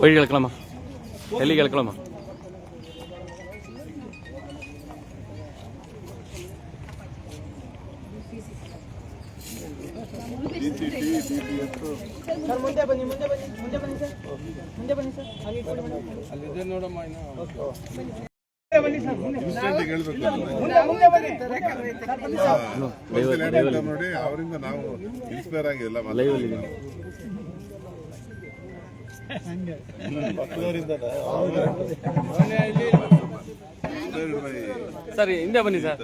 வழி கிழக்கலாமா டெல்லி கிழக்கலாமா ಸರ್ ಮುಂದೆ ಬನ್ನಿ ಮುಂದೆ ಬನ್ನಿ ಮುಂದೆ ಬನ್ನಿ ಸರ್. ಮುಂದೆ ಬನ್ನಿ ಸರ್. ಅಲ್ಲಿ ಇದೆ ನೋಡಿ ಅವರಿಂದ ನಾವು ಇನ್ಸ್ಪೈರ್ ಆಗಿಲ್ಲ ಸರಿ ಹಿಂದೆ ಬನ್ನಿ ಸರ್.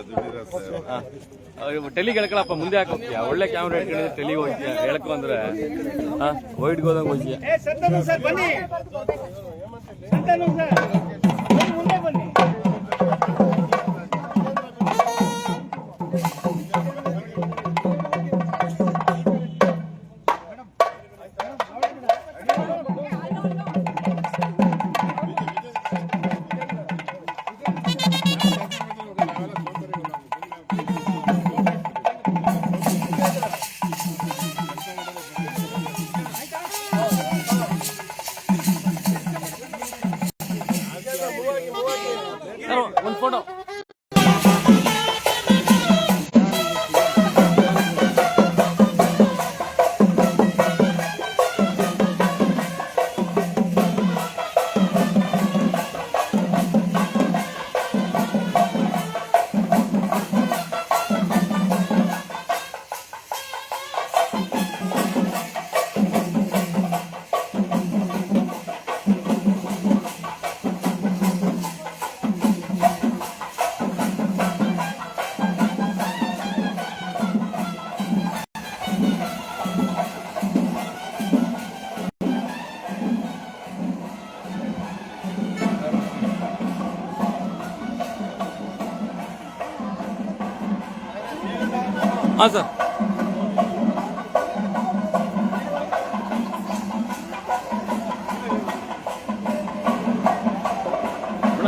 ಟೆಲಿ ಕೇಳ್ಕೊಳಪ್ಪ ಮುಂದೆ ಹೋಗ್ತೀಯ? ಒಳ್ಳೆ ಕ್ಯಾಮ್ರಾ ಇಟ್ಕೊಂಡಿದ್ರೆ ಟೆಲಿಗೆ ಹೋಗ್ತೀಯ? ಹೇಳ್ಕೊ ಅಂದ್ರೆ. ಹಾ ವೈಟ್ಗೆ ಹೋದಂಗೆ ಹೋಗ್ತೀಯ?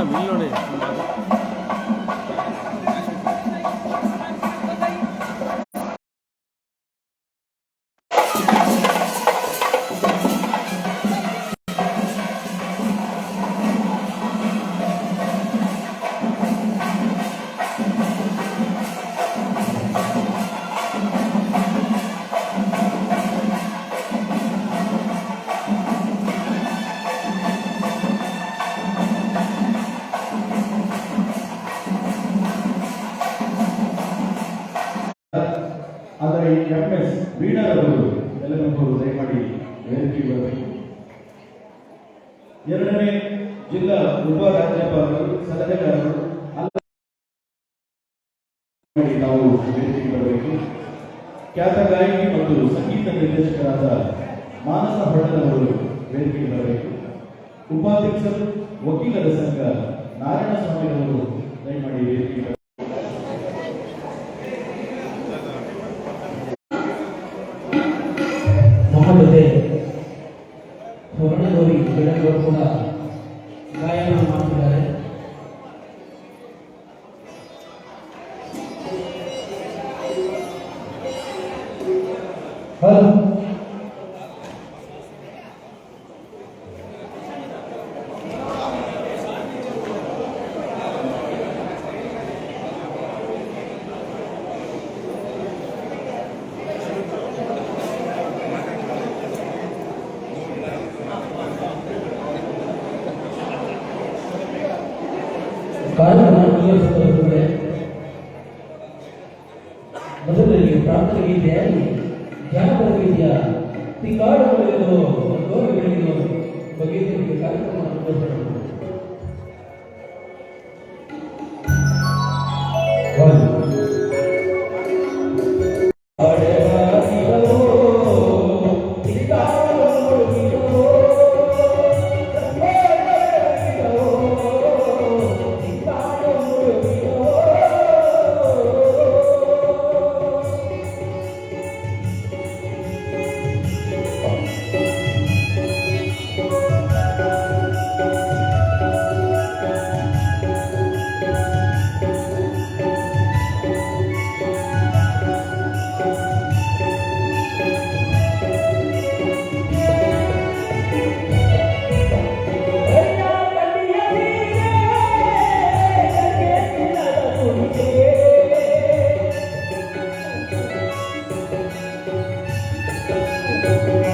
ಮೇಡಮ್ ಇಲ್ಲಿ ನೋಡಿ ನಿರ್ದೇಶಕರಾದ ಮಾನಸ ಹೊಳ್ಳನವರು ವೇದಿಕೆಗೆ ಬರಬೇಕು. ಉಪಾಧ್ಯಕ್ಷರು ವಕೀಲರ ಸಂಘ ನಾರಾಯಣ ಸ್ವಾಮಿಗಳು ದಯಮಾಡಿ Hamba ಜಾನಪದ ಗೀತೆಯ ತಿಂಗಾಡುಗಳಿರೋ ಗೌರವಗಳಿರೋ ಬಗ್ಗೆ ಕಾರ್ಯಕ್ರಮ なるほど。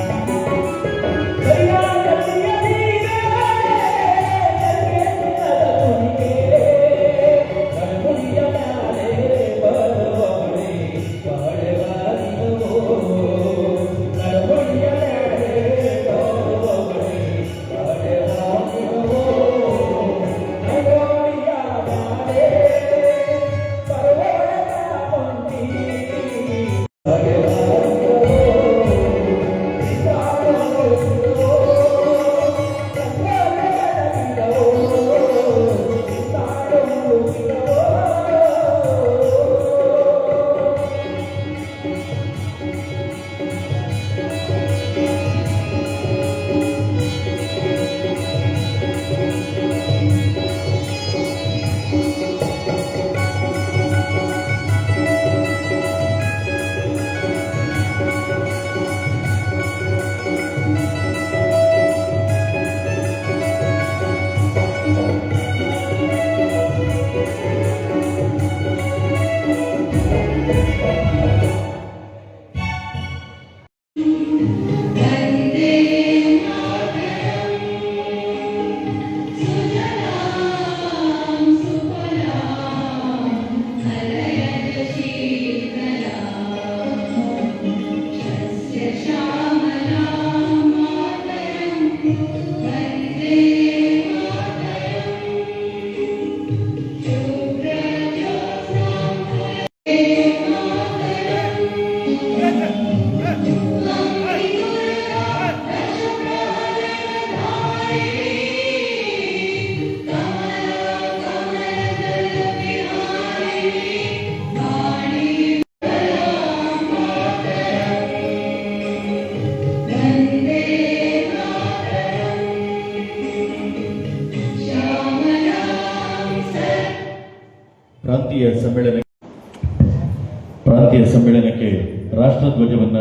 ರಾಷ್ಟ್ರ ಧ್ವಜವನ್ನ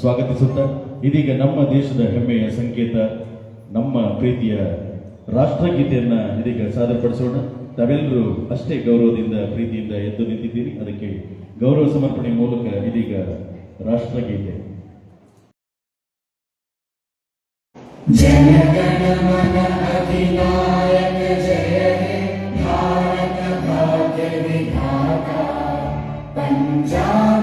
ಸ್ವಾಗತಿಸುತ್ತಾ ಇದೀಗ ನಮ್ಮ ದೇಶದ ಹೆಮ್ಮೆಯ ಸಂಕೇತ, ನಮ್ಮ ಪ್ರೀತಿಯ ರಾಷ್ಟ್ರಗೀತೆಯನ್ನ ಇದೀಗ ಸಾಧನಪಡಿಸೋಣ ತಾವೆಲ್ಲರೂ ಅಷ್ಟೇ ಗೌರವದಿಂದ, ಪ್ರೀತಿಯಿಂದ ಎದ್ದು ನಿಂತಿದ್ದೀರಿ. ಅದಕ್ಕೆ ಗೌರವ ಸಮರ್ಪಣೆ ಮೂಲಕ ಇದೀಗ ರಾಷ್ಟ್ರಗೀತೆ. ಪಂಜಾಬ್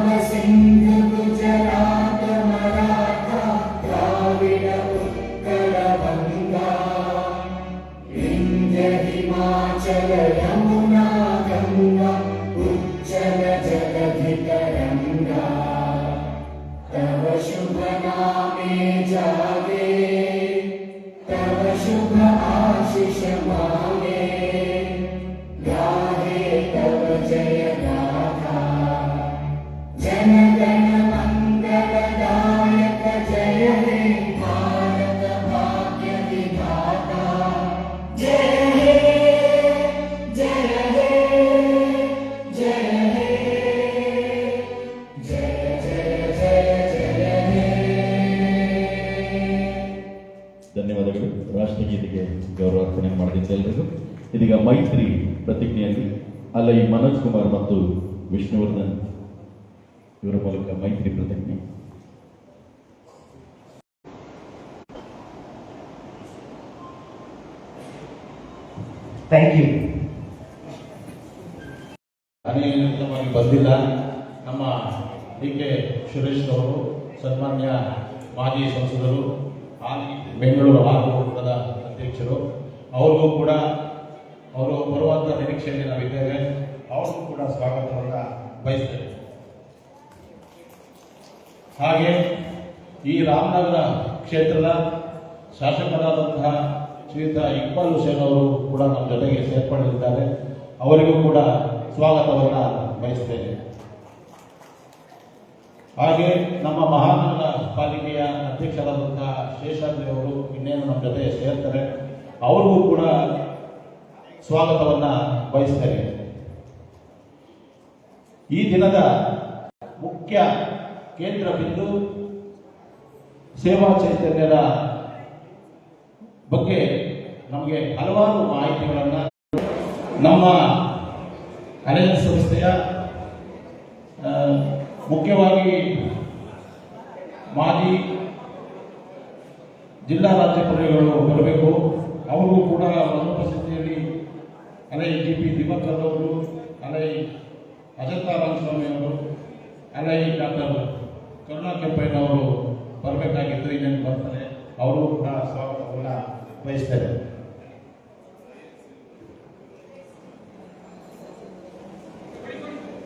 ಮಾಡಿದ ಎಲ್ಲರಿಗೂ ಇದೀಗ ಮೈತ್ರಿ ಪ್ರತಿಜ್ಞೆಯಲ್ಲಿ ಅಲ್ಲೈ ಮನೋಜ್ ಕುಮಾರ್ ಮತ್ತು ವಿಷ್ಣುವರ್ಧನ್ ಇವರ ಮೂಲಕ ಮೈತ್ರಿ ಪ್ರತಿಜ್ಞೆ ಥ್ಯಾಂಕ್ ಯು ಅನಿಯಮಿತವಾಗಿ ಬಂದಿಲ್ಲ ನಮ್ಮ ಡಿ ಕೆ ಸುರೇಶ್ ಅವರು ಸನ್ಮಾನ್ಯ ಮಾಜಿ ಸಂಸದರು ಹಾಲಿ ಬೆಂಗಳೂರು ಆರೋಗ್ಯದ ಅಧ್ಯಕ್ಷರು ಅವ್ರಿಗೂ ಕೂಡ ಅವರು ಬರುವಂಥ ನಿರೀಕ್ಷೆಯಲ್ಲಿ ನಾವಿದ್ದೇವೆ ಅವ್ರಿಗೂ ಕೂಡ ಸ್ವಾಗತವನ್ನು ಬಯಸ್ತೇವೆ. ಹಾಗೆ ಈ ರಾಮನಗರ ಕ್ಷೇತ್ರದ ಶಾಸಕರಾದಂತಹ ಶ್ರೀಯುತ ಇಕ್ಬಾಲ್ ಹುಸೇನ್ ಅವರು ಕೂಡ ನಮ್ಮ ಜೊತೆಗೆ ಸೇರ್ಪಡೆಯಿದ್ದಾರೆ ಅವರಿಗೂ ಕೂಡ ಸ್ವಾಗತವನ್ನು ಬಯಸ್ತೇನೆ ಹಾಗೆ ನಮ್ಮ ಮಹಾನಗರ ಪಾಲಿಕೆಯ ಅಧ್ಯಕ್ಷರಾದಂತಹ ಶೇಷಾದ್ರಿ ಅವರು ಇನ್ನೇನು ನಮ್ಮ ಜೊತೆ ಸೇರ್ತಾರೆ. ಅವ್ರಿಗೂ ಕೂಡ ಸ್ವಾಗತವನ್ನು ಬಯಸ್ತೇನೆ. ಈ ದಿನದ ಮುಖ್ಯ ಕೇಂದ್ರ ಬಿಂದು ಸೇವಾ ಚೈತನ್ಯದ ಬಗ್ಗೆ ನಮಗೆ ಹಲವಾರು ಮಾಹಿತಿಗಳನ್ನು ನಮ್ಮ ಅಲಯನ್ಸ್ ಸಂಸ್ಥೆಯ ಮುಖ್ಯವಾಗಿ ಮಾಜಿ ಜಿಲ್ಲಾ ರಾಜ್ಯಪಾಲರುಗಳು ಬರಬೇಕು. ಅವ್ರಿಗೂ ಕೂಡ ಅನುಪಸ್ಥಿತಿಯಲ್ಲಿ ಅಲೈ ಜಿ ಪಿ ದಿವಾಕರ್ ಅವರು ಅಲೈ ಅಜಂತಾ ರಾಮಸ್ವಾಮಿ ಅವರು ಅಲೈ ಡಾಕ್ಟರ್ ಕರುಣಾ ಕೆಂಪಯ್ಯನವರು ಬರಬೇಕಾಗಿತ್ತು, ಇನ್ನೇನು ಬರ್ತಾರೆ ಅವರು ಕೂಡ ಸ್ವಾಗತವನ್ನ ಬಯಸ್ತಾರೆ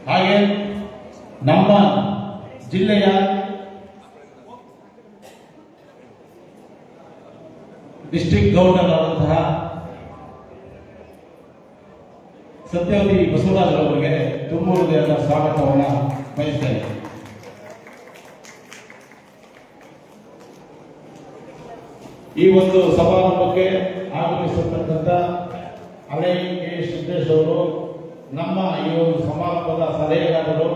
ಹಾಗೆ ನಮ್ಮ ಜಿಲ್ಲೆಯ ಡಿಸ್ಟ್ರಿಕ್ಟ್ ಗವರ್ನರ್ ಆದಂತಹ ಸತ್ಯವತಿ ಬಸವರಾಜ್ ಅವರಿಗೆ ತುಂಬ ಹೃದಯದ ಸ್ವಾಗತವನ್ನು ಬಯಸ್ತೇನೆ ಈ ಒಂದು ಸಮಾರಂಭಕ್ಕೆ ಆಗಮಿಸತಕ್ಕಂಥ ಹಳೆ ಕೆ ಸಿದ್ದೇಶ್ ಅವರು, ನಮ್ಮ ಈ ಒಂದು ಸಮಾರಂಭದ ಸಲಹೆಗಾರರು,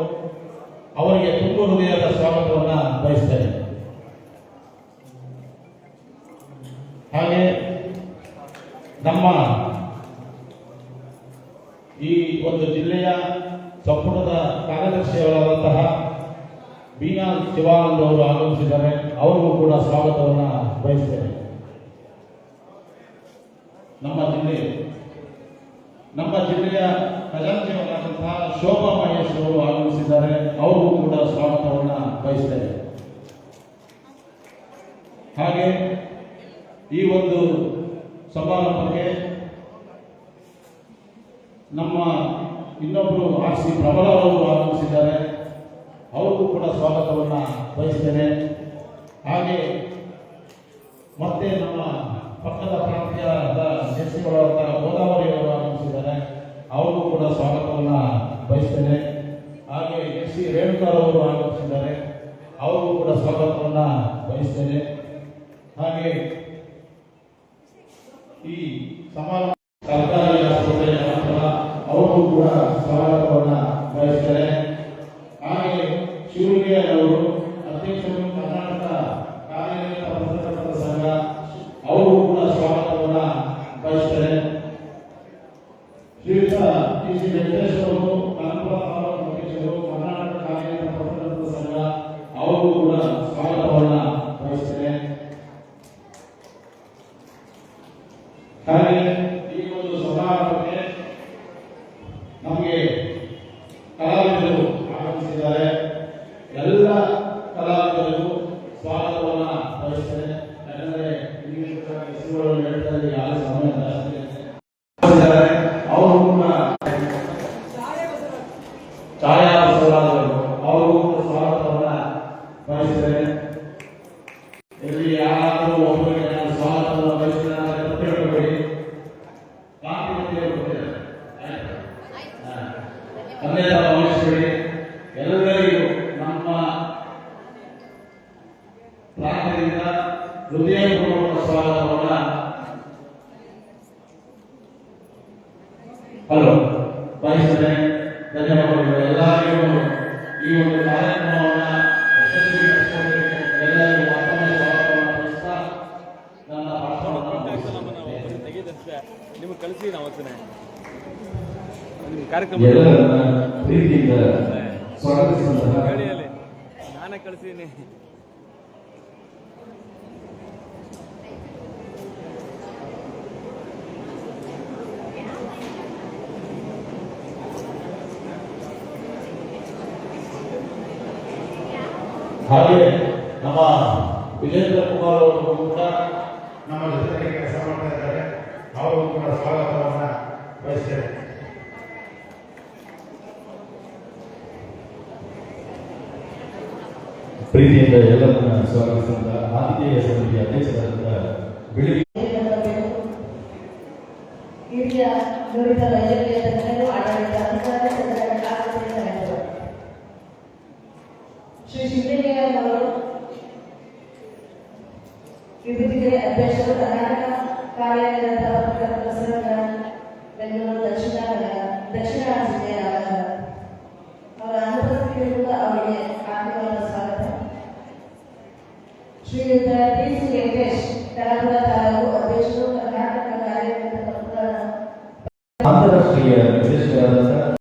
ಅವರಿಗೆ ತುಂಬ ಹೃದಯದ ಸ್ವಾಗತವನ್ನು ಬಯಸ್ತೇನೆ ಹಾಗೆ ನಮ್ಮ ಈ ಒಂದು ಜಿಲ್ಲೆಯ ಸಂಪುಟದ ಕಾರ್ಯದರ್ಶಿಯವರಾದಂತಹ ಬೀನಾ ಶಿವಾನಂದ್ ಅವರು ಆಗಮಿಸಿದ್ದಾರೆ. ಅವರಿಗೂ ಕೂಡ ಸ್ವಾಗತವನ್ನು ಬಯಸ್ತೇನೆ. ನಮ್ಮ ಜಿಲ್ಲೆ, ನಮ್ಮ ಜಿಲ್ಲೆಯ ಖಜಾಂಚಿಯವರಾದಂತಹ ಶೋಭಾ ಮಹೇಶ್ ಅವರು ಆಗಮಿಸಿದ್ದಾರೆ. ಅವರಿಗೂ ಕೂಡ ಸ್ವಾಗತವನ್ನು ಬಯಸ್ತೇನೆ. ಹಾಗೆ ಈ ಒಂದು ಸಮಾರಂಭಕ್ಕೆ ನಮ್ಮ ಇನ್ನೊಬ್ಬರು ಆರ್ ಸಿ ಪ್ರಬಲ ಅವರು ಆಗಮಿಸಿದ್ದಾರೆ. ಅವ್ರಿಗೂ ಕೂಡ ಸ್ವಾಗತವನ್ನು ಬಯಸ್ತೇನೆ. ಹಾಗೆ ಮತ್ತೆ ನಮ್ಮ ಪಕ್ಕದ ಪ್ರಾಂತ್ಯದ ಜೆಸಿಗಳಾದ ಗೋದಾವರಿ ಅವರು ಆಗಮಿಸಿದ್ದಾರೆ. ಅವರಿಗೂ ಕೂಡ ಸ್ವಾಗತವನ್ನು ಬಯಸ್ತೇನೆ. ಹಾಗೆ ಎಸ್ ಸಿ ರೇಣುಕಾರವರು ಆಗಮಿಸಿದ್ದಾರೆ. ಅವರಿಗೂ ಕೂಡ ಸ್ವಾಗತವನ್ನು ಬಯಸ್ತೇನೆ. ಹಾಗೆ ಈ ಸಮಾನ ಸರ್ಕಾರಿ ಆಸ್ಪತ್ರೆಯ ನಂತರ ಅವರು ಕೂಡ ಸ್ವಾಗತವನ್ನು ಬಯಸಿದರೆ ಇಲ್ಲಿ ಯಾರಾದರೂ ಒಬ್ಬರಿಗೆ ನಾನು ಸ್ವಾಗತವನ್ನು ಬಯಸಿದ ಕಾರ್ಯಕ್ರಮ ಹೇಳಿಯಲ್ಲಿ ನಾನೇ ಕಳಿಸಿದ್ದೀನಿ ಹಾಗೆ ನಮ್ಮ ವಿಜೇಂದ್ರ ಕುಮಾರ್ ಅವರು ಕೂಡ ನಮ್ಮ ಜೊತೆಗೆ ಕೆಲಸ ಮಾಡ್ತಾ ಇದ್ದಾರೆ ಅವರು ಕೂಡ ಸ್ವಾಗತವನ್ನು ಬಯಸ್ತೇವೆ ಪ್ರೀತಿಯಿಂದ ಎಲ್ಲರನ್ನ ಸ್ವಾಗತಿಸಿದ ಆತಿಥೇಯ ಸಮಿತಿಯ ಅಧ್ಯಕ್ಷರಾದಂತಹ ಬೆಳಿಗ್ಗೆ ಹಿರಿಯ